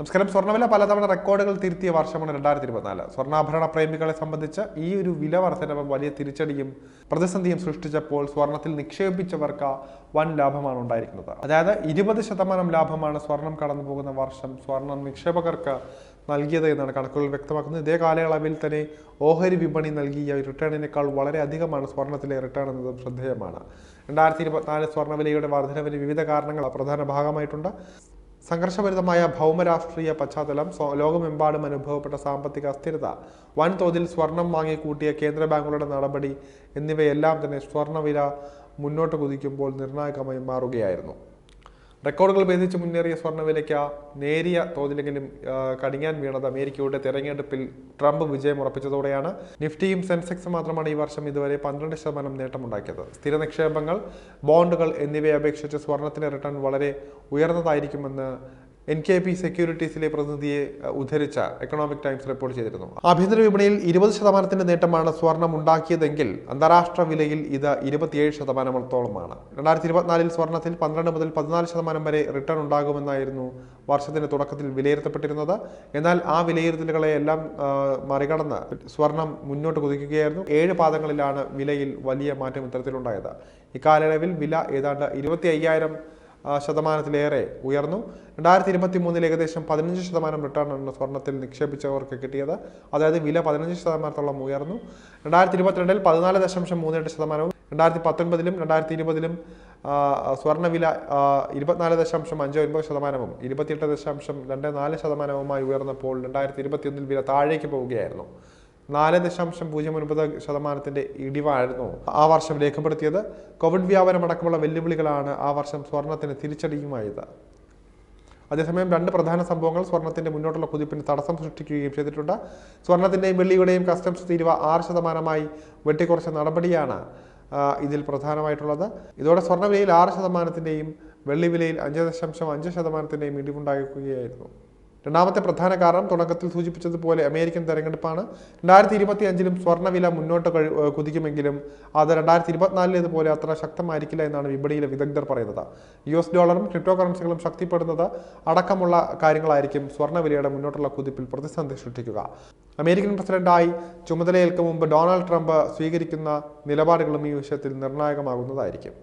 നമസ്കാരം സ്വർണവില പലതവണ റെക്കോർഡുകൾ തിരുത്തിയ വർഷമാണ് രണ്ടായിരത്തി ഇരുപത്തിനാല് സ്വർണാഭരണ പ്രേമികളെ സംബന്ധിച്ച് ഈ ഒരു വില വർധനവ് വലിയ തിരിച്ചടിയും പ്രതിസന്ധിയും സൃഷ്ടിച്ചപ്പോൾ സ്വർണത്തിൽ നിക്ഷേപിച്ചവർക്ക് വൻ ലാഭമാണ് ഉണ്ടായിരിക്കുന്നത്. അതായത് ഇരുപത് ശതമാനം ലാഭമാണ് സ്വർണം കടന്നു പോകുന്ന വർഷം സ്വർണം നിക്ഷേപകർക്ക് നൽകിയത് എന്നാണ് കണക്കുകൾ വ്യക്തമാക്കുന്നത്. ഇതേ കാലയളവിൽ തന്നെ ഓഹരി വിപണി നൽകിയ റിട്ടേണിനേക്കാൾ വളരെ അധികമാണ് സ്വർണത്തിലെ റിട്ടേൺ എന്നതും ശ്രദ്ധേയമാണ്. രണ്ടായിരത്തി ഇരുപത്തിനാല് സ്വർണവിലയുടെ വർധനവിന് വിവിധ കാരണങ്ങൾ പ്രധാന ഭാഗമായിട്ടുണ്ട്. സംഘർഷഭരിതമായ ഭൗമരാഷ്ട്രീയ പശ്ചാത്തലം ലോകമെമ്പാടും അനുഭവപ്പെട്ട സാമ്പത്തിക അസ്ഥിരത വൻതോതിൽ സ്വർണം വാങ്ങിക്കൂട്ടിയ കേന്ദ്ര ബാങ്കുകളുടെ നടപടി എന്നിവയെല്ലാം തന്നെ സ്വർണവില മുന്നോട്ട് കുതിക്കുമ്പോൾ നിർണായകമായി മാറുകയായിരുന്നു. റെക്കോർഡുകൾ ഭേദിച്ച് മുന്നേറിയ സ്വർണവിലയ്ക്ക് നേരിയ തോതിലെങ്കിലും കടിഞ്ഞാൻ വീണത് അമേരിക്കയുടെ തെരഞ്ഞെടുപ്പിൽ ട്രംപ് വിജയം ഉറപ്പിച്ചതോടെയാണ്. നിഫ്റ്റിയും സെൻസെക്സും മാത്രമാണ് ഈ വർഷം ഇതുവരെ പന്ത്രണ്ട് ശതമാനം നേട്ടമുണ്ടാക്കിയത്. സ്ഥിര നിക്ഷേപങ്ങൾ ബോണ്ടുകൾ എന്നിവയെ അപേക്ഷിച്ച് സ്വർണത്തിന്റെ റിട്ടേൺ വളരെ ഉയർന്നതായിരിക്കുമെന്ന് എൻ കെ പി സെക്യൂരിറ്റീസിലെ പ്രതിനിധിയെ ഉദ്ധരിച്ച എക്കണോമിക് ടൈംസ് റിപ്പോർട്ട് ചെയ്തിരുന്നു. ആഭ്യന്തര വിപണിയിൽ ഇരുപത് ശതമാനത്തിന്റെ നേട്ടമാണ് സ്വർണം ഉണ്ടാക്കിയതെങ്കിൽ അന്താരാഷ്ട്ര വിലയിൽ ഇത് ഇരുപത്തിയേഴ് ശതമാനത്തോളമാണ്. രണ്ടായിരത്തി ഇരുപത്തിനാലിൽ സ്വർണത്തിൽ പന്ത്രണ്ട് മുതൽ പതിനാല് ശതമാനം വരെ റിട്ടേൺ ഉണ്ടാകുമെന്നായിരുന്നു വർഷത്തിന്റെ തുടക്കത്തിൽ വിലയിരുത്തപ്പെട്ടിരുന്നത്. എന്നാൽ ആ വിലയിരുത്തലുകളെ എല്ലാം മറികടന്ന് സ്വർണം മുന്നോട്ട് കുതിക്കുകയായിരുന്നു. ഏഴ് പാദങ്ങളിലാണ് വിലയിൽ വലിയ മാറ്റം ഇത്തരത്തിലുണ്ടായത്. ഇക്കാലയളവിൽ വില ഏതാണ്ട് ഇരുപത്തി അയ്യായിരം ശതമാനത്തിലേറെ ഉയർന്നു. രണ്ടായിരത്തി ഇരുപത്തി മൂന്നിൽ ഏകദേശം പതിനഞ്ച് ശതമാനം റിട്ടേണാണ് സ്വർണത്തിൽ നിക്ഷേപിച്ചവർക്ക് കിട്ടിയത്. അതായത് വില പതിനഞ്ച് ശതമാനത്തോളം ഉയർന്നു. രണ്ടായിരത്തി ഇരുപത്തിരണ്ടിൽ പതിനാല് ദശാംശം മൂന്ന് എട്ട് ശതമാനവും രണ്ടായിരത്തി പത്തൊൻപതിലും രണ്ടായിരത്തി ഇരുപതിലും സ്വർണവില ഇരുപത്തിനാല് ദശാംശം അഞ്ച് ഒൻപത് ശതമാനവും ഇരുപത്തിയെട്ട് ദശാംശം രണ്ട് നാല് ശതമാനവുമായി ഉയർന്നപ്പോൾ രണ്ടായിരത്തി ഇരുപത്തിയൊന്നിൽ വില താഴേക്ക് പോവുകയായിരുന്നു. നാല് ദശാംശം പൂജ്യം ഒൻപത് ശതമാനത്തിന്റെ ഇടിവായിരുന്നു ആ വർഷം രേഖപ്പെടുത്തിയത്. കോവിഡ് വ്യാപനം അടക്കമുള്ള വെല്ലുവിളികളാണ് ആ വർഷം സ്വർണത്തിന് തിരിച്ചടിയുമായത്. അതേസമയം രണ്ട് പ്രധാന സംഭവങ്ങൾ സ്വർണത്തിന്റെ മുന്നോട്ടുള്ള കുതിപ്പിന് തടസ്സം സൃഷ്ടിക്കുകയും ചെയ്തിട്ടുണ്ട്. സ്വർണത്തിന്റെയും വെള്ളിയുടെയും കസ്റ്റംസ് തീരുവ ആറ് ശതമാനമായി വെട്ടിക്കുറച്ച നടപടിയാണ് ഇതിൽ പ്രധാനമായിട്ടുള്ളത്. ഇതോടെ സ്വർണവിലയിൽ ആറ് ശതമാനത്തിന്റെയും വെള്ളി വിലയിൽ അഞ്ച് ദശാംശം അഞ്ച് ശതമാനത്തിന്റെയും ഇടിവുണ്ടായിരിക്കുകയായിരുന്നു രണ്ടാമത്തെ പ്രധാന കാരണം തുടക്കത്തിൽ സൂചിപ്പിച്ചതുപോലെ അമേരിക്കൻ തെരഞ്ഞെടുപ്പാണ്. രണ്ടായിരത്തി ഇരുപത്തി അഞ്ചിലും സ്വർണവില മുന്നോട്ട് കുതിക്കുമെങ്കിലും അത് രണ്ടായിരത്തി ഇരുപത്തിനാലിലേതുപോലെ അത്ര ശക്തമായിരിക്കില്ല എന്നാണ് വിപണിയിലെ വിദഗ്ധർ പറയുന്നത്. യു എസ് ഡോളറും ക്രിപ്റ്റോ കറൻസികളും ശക്തിപ്പെടുന്നത് അടക്കമുള്ള കാര്യങ്ങളായിരിക്കും സ്വർണവിലയുടെ മുന്നോട്ടുള്ള കുതിപ്പിൽ പ്രതിസന്ധി സൃഷ്ടിക്കുക അമേരിക്കൻ പ്രസിഡന്റായി ചുമതലയേൽക്കും മുമ്പ് ഡൊണാൾഡ് ട്രംപ് സ്വീകരിക്കുന്ന നിലപാടുകളും ഈ വിഷയത്തിൽ നിർണായകമാകുന്നതായിരിക്കും.